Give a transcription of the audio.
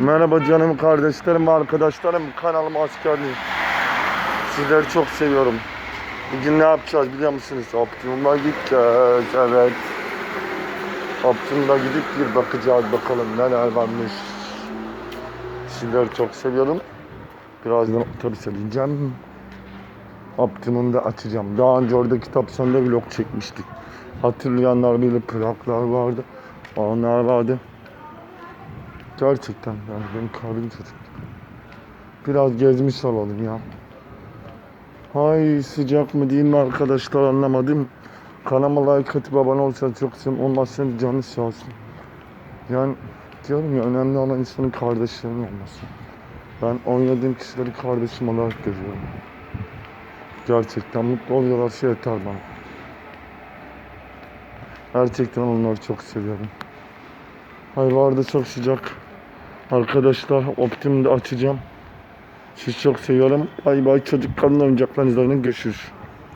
Merhaba canım kardeşlerim ve arkadaşlarım kanalıma hoş. Sizleri çok seviyorum. Bugün ne yapacağız biliyor musunuz? Optimum'a gideceğiz evet. Optimum'a gidip bir bakacağız bakalım neler varmış. Sizleri çok seviyorum. Birazdan otobüse bineceğim. Optimum'da açacağım. Daha önce orada kitap sonunda vlog çekmiştik. Hatırlayanlar bilir plaklar vardı. Onlar vardı. Gerçekten yani benim kalbim çocuk. Biraz gezmiş olalım ya. Hay sıcak mı değil mi arkadaşlar anlamadım. Kanalıma like atıp abone olsanız çok sevinirim. Olmazsanız canınız sağ olsun. Yani diyorum ya önemli olan insanın kardeşlerinin olması. Ben oynadığım kişileri kardeşim olarak görüyorum. Gerçekten mutlu oluyorlarsa yeter bana. Gerçekten onları çok seviyorum. Ay vardı çok sıcak. Arkadaşlar Optimum'da açacağım. Sizi çok seviyorum. Bay bay çocuk kanlı oyuncaklarınızla görüşürüz.